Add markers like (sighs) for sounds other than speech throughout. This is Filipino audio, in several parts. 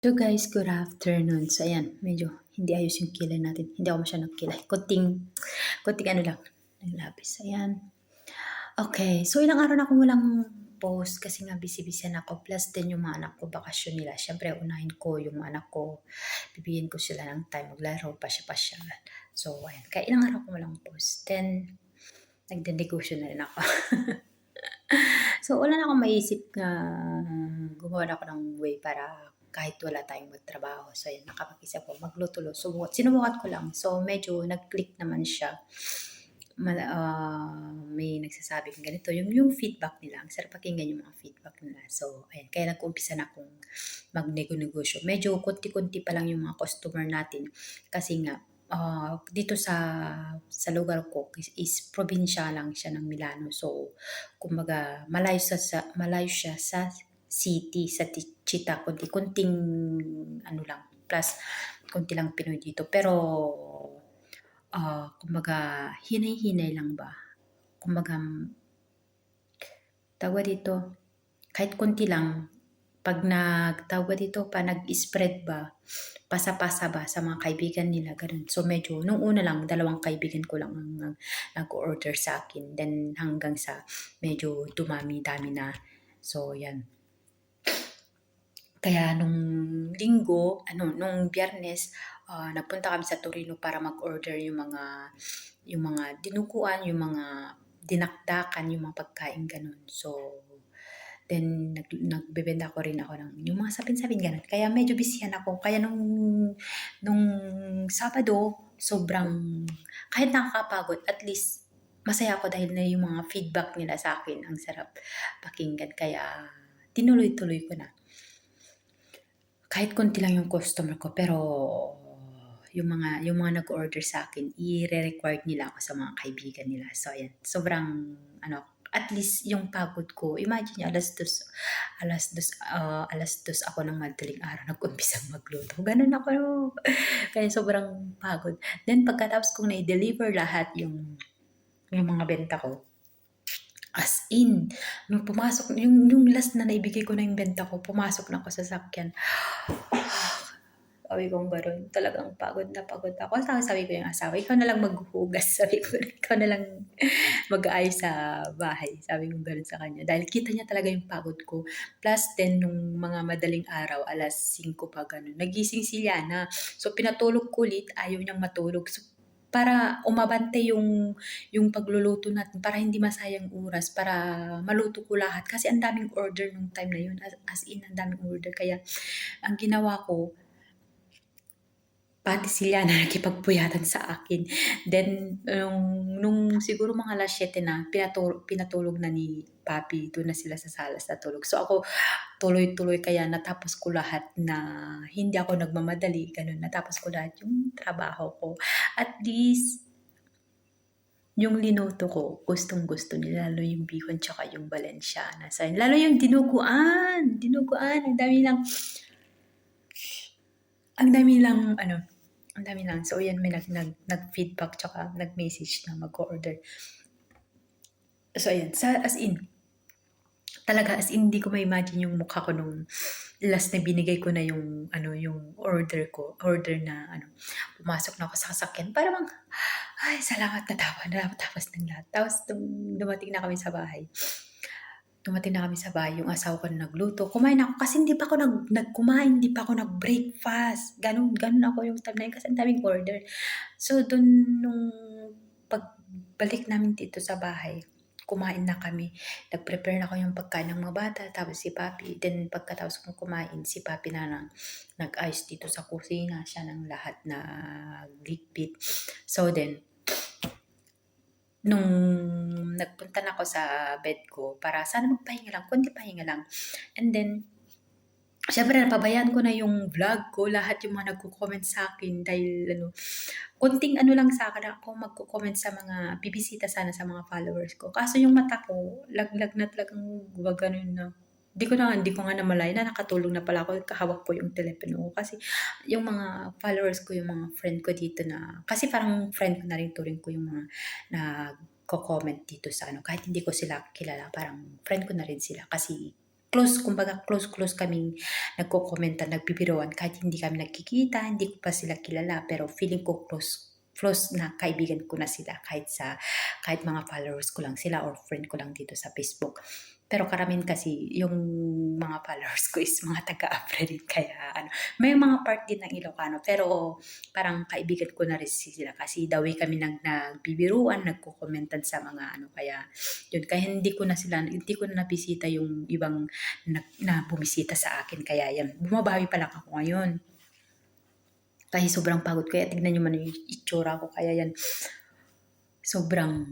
So guys, good afternoon. So ayan, medyo hindi ayos yung kilay natin. Hindi ako masyadong kilay. Kunting, kunting ano lang, ng labis. Ayan. Okay, so ilang araw na akong walang post kasi nga busy-busy na ako. Plus din yung mga anak ko, bakasyon nila. Siyempre, unahin ko yung anak ko. Bibigyan ko sila ng time maglaro, pasya-pasya. So, ayan. Kaya ilang araw akong walang post. Then, nagde-negosyo na rin ako. (laughs) so, wala na akong maisip na gumawa na ako ng way para kahit wala tayong magtrabaho. So, yan, nakapag-isip ko, maglutulo. Subukan, sinubukan ko lang. So, medyo nag-click naman siya. Ah, may nagsasabing ganito. Yung, yung feedback nila, ang sarap pakinggan yung mga feedback nila. So, ayan, kaya nag-umpisa na akong magnego-negosyo. Medyo konti-konti pa lang yung mga customer natin. Kasi nga, ah, dito sa sa lugar ko is, is probinsya lang siya ng Milano. So, kumbaga, malayo sa, sa malayo siya sa city, sa Chita, konti-konting ano lang, plus konti lang Pinoy dito. Pero, ah kumbaga, hinay-hinay lang ba? Kumbaga, tawag dito, kahit konti lang, pag nagtawag dito pa, nag-spread ba, pasa-pasa ba sa mga kaibigan nila, ganun. So medyo, nung una lang, dalawang kaibigan ko lang ang, ang nag-order sa akin. Then hanggang sa medyo dumami-dami na. So yan. Kaya nung linggo, ano, nung biyernes, ah, nagpunta kami sa Torino para mag-order yung mga, yung mga dinuguan, yung mga dinakdakan, yung mga pagkain ganun. So, then nag, nagbebenta ko rin ako ng yung mga sapin-sapin ganun. Kaya medyo busyhan ako. Kaya nung, nung Sabado, sobrang, kahit nakakapagod, at least masaya ako dahil na yung mga feedback nila sa akin, ang sarap pakinggan. Kaya tinuloy-tuloy ko na kahit konti lang yung customer ko, pero yung mga yung mga nag-order sa akin, i-re-required nila ako sa mga kaibigan nila. So ayan, sobrang ano, at least yung pagod ko, imagine nyo, alas dos, alas dos, ah, alas dos ako ng madaling araw, nag-umpisang magluto. Ganun ako. (laughs) Kaya sobrang pagod. Then pagkatapos kong na-deliver lahat yung, yung mga benta ko, as in, nung pumasok, yung, yung last na naibigay ko na yung benta ko, pumasok na ako sa sakyan. (sighs) Sabi kong gano'n, talagang pagod na pagod ako. Tapos sabi ko yung asawa, ikaw na lang maghuhugas. (laughs) Sabi ko, ikaw na lang mag-aayos sa bahay. Sabi ko gano'n sa kanya. Dahil kita niya talaga yung pagod ko. Plus 10 nung mga madaling araw, alas 5 pa gano'n. Nagising si Liana. So pinatulog ko ulit, ayaw niyang matulog. So, para umabante yung yung pagluluto natin para hindi masayang oras para maluto ko lahat. Kasi ang daming order nung time na yun as, as in ang daming order. Kaya ang ginawa ko pati sila na nakipagpuyatan sa akin. Then, nung, nung siguro mga alas 7 na, pinatulog, pinatulog na ni Papi, doon na sila sa salas na tulog. So ako, tuloy-tuloy kaya natapos ko lahat na hindi ako nagmamadali, ganun. Natapos ko lahat yung trabaho ko. At least, yung linuto ko, gustong gusto nila, lalo yung bihon tsaka yung Valenciana. Lalo yung dinuguan, dinuguan, ang dami lang, ang dami lang, ano, ang dami lang. So, yan, may nag, nag, nag-feedback tsaka nag-message na mag-order. So, ayan, sa, as in, talaga, as in, hindi ko ma-imagine yung mukha ko nung last na binigay ko na yung, ano, yung order ko, order na, ano, pumasok na ako sa sasakyan. Para bang, ay, salamat na tawa tapos ng lahat. Tapos, dumating na kami sa bahay, dumating na kami sa bahay, yung asawa ko na nagluto. Kumain ako kasi hindi pa ako nag, nagkumain, hindi pa ako nag-breakfast. Ganun, ganun ako yung time na yun kasi ang daming order. So, dun nung pagbalik namin dito sa bahay, kumain na kami. Nag-prepare na ako yung pagkain ng mga bata, tapos si Papi. Then, pagkatapos kong kumain, si Papi na nang nag-ayos dito sa kusina. Siya ng lahat na ligpit. So, then, nung nagpunta na ako sa bed ko para sana magpahinga lang, kundi pahinga lang. And then, syempre napabayaan ko na yung vlog ko, lahat yung mga nagko-comment sa akin dahil ano, kunting ano lang sa akin ako magko-comment sa mga bibisita sana sa mga followers ko. Kaso yung mata ko, laglag na talagang ganun na. Hindi ko na, hindi ko nga namalay na nakatulong na pala ako, kahawak ko yung telepono ko. Kasi yung mga followers ko, yung mga friend ko dito na, kasi parang friend ko na rin turing ko yung mga nagko-comment dito sa ano, kahit hindi ko sila kilala, parang friend ko na rin sila. Kasi close, kumbaga close-close kaming nagko-komenta, nagbibiruan. Kahit hindi kami nagkikita, hindi ko pa sila kilala, pero feeling ko close close na kaibigan ko na sila. Kahit sa kahit mga followers ko lang sila or friend ko lang dito sa Facebook. Pero karamihan kasi yung mga followers ko is mga taga-Apre rin kaya ano, may mga part din ng Ilocano. Pero parang kaibigan ko na rin sila. Kasi dawi kami nag nagbibiruan, nagko-commentan sa mga ano. Kaya yun. Kaya hindi ko na sila hindi ko na nabisita yung ibang na, na bumisita sa akin. Kaya yan bumabawi pa lang ako ngayon. Kasi sobrang pagod kaya tignan nyo man yung itsura ko. Kaya yan sobrang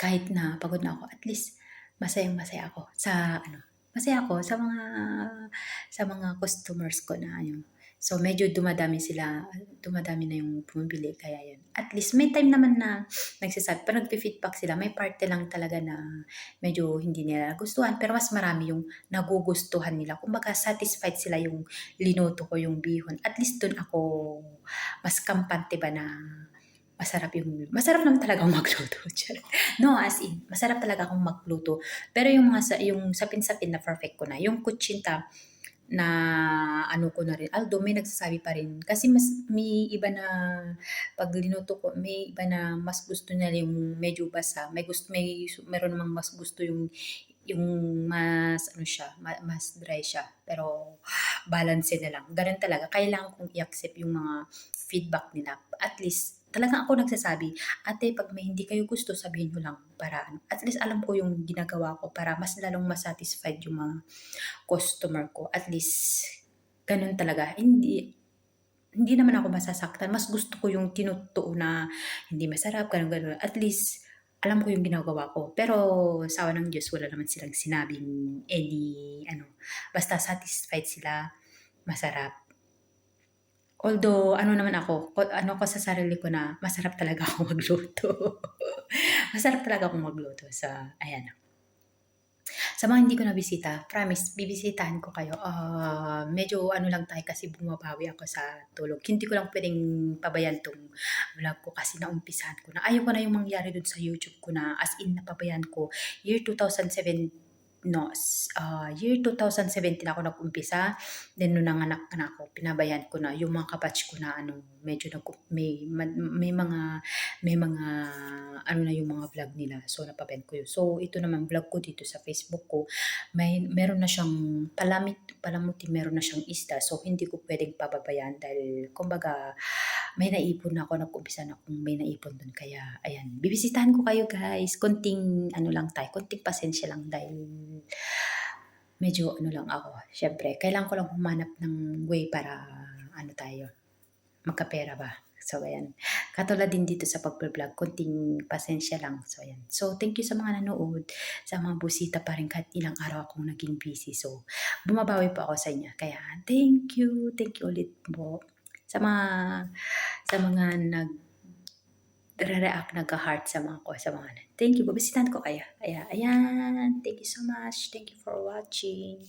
kahit na pagod na ako at least masayang masaya ako sa ano masaya ako sa mga sa mga customers ko na ano. So medyo dumadami sila dumadami na yung bumibili kaya yun. At least may time naman na nagsasabi pag nagpi-feedback sila. May parte lang talaga na medyo hindi nila nagustuhan pero mas marami yung nagugustuhan nila. Kumbaga satisfied sila yung linuto ko yung bihon. At least dun ako mas kampante ba na masarap yung masarap naman talaga akong magluto. (laughs) No, as in, masarap talaga akong magluto. Pero yung mga sa, yung sapin-sapin na perfect ko na, yung kutsinta na ano ko na rin. Although may nagsasabi pa rin kasi mas may iba na pag linuto ko, may iba na mas gusto nila yung medyo basa. May gusto may meron namang mas gusto yung yung mas ano siya, ma- mas dry siya. Pero balance na lang. Ganun talaga. Kailangan kong i-accept yung mga feedback nila. At least talagang ako nagsasabi, ate, pag may hindi kayo gusto, sabihin nyo lang para ano. At least alam ko yung ginagawa ko para mas lalong masatisfied yung mga customer ko. At least, ganun talaga. Hindi, hindi naman ako masasaktan. Mas gusto ko yung tinutuo na hindi masarap, ganun, ganun. At least, alam ko yung ginagawa ko. Pero, sawa ng Diyos, wala naman silang sinabing any, ano, basta satisfied sila, masarap. Although, ano naman ako, ko- ano ko sa sarili ko na masarap talaga (laughs) ako magluto. masarap talaga akong magluto. Sa, ayan. Sa mga hindi ko nabisita, promise, bibisitahin ko kayo. Ah, medyo ano lang tayo kasi bumabawi ako sa tulog. Hindi ko lang pwedeng pabayan tong vlog ko kasi naumpisahan ko na. Ayaw ko na yung mangyari dun sa YouTube ko na as in napabayan ko. Year 2007, no, ah, year 2017 ako nag-umpisa. Then, nung nanganak na ako, pinabayan ko na yung mga kabatch ko na ano, medyo nag may, ma- may mga, may mga, ano na yung mga vlog nila. So, napabayan ko yun. So, ito naman vlog ko dito sa Facebook ko. May, meron na siyang palamit, palamuti, meron na siyang isda. So, hindi ko pwedeng pababayan dahil, kumbaga, may naipon na ako, nag-umpisa na akong may naipon dun. Kaya, ayan, bibisitahan ko kayo guys. Konting, ano lang tayo, konting pasensya lang dahil medyo ano lang ako. Siyempre, kailangan ko lang humanap ng way para, ano tayo, magkapera ba. So, ayan. Katulad din dito sa pag-vlog, konting pasensya lang. So, ayan. So, thank you sa mga nanood, sa mga busita pa rin kahit ilang araw akong naging busy. So, bumabawi pa ako sa inyo. Kaya, thank you. Thank you ulit po. Sa mga, sa mga nag, react nagka-heart sa mga ko, sa mga, thank you. Babisitan ko kayo. Ayan, ayan. Thank you so much. Thank you for watching.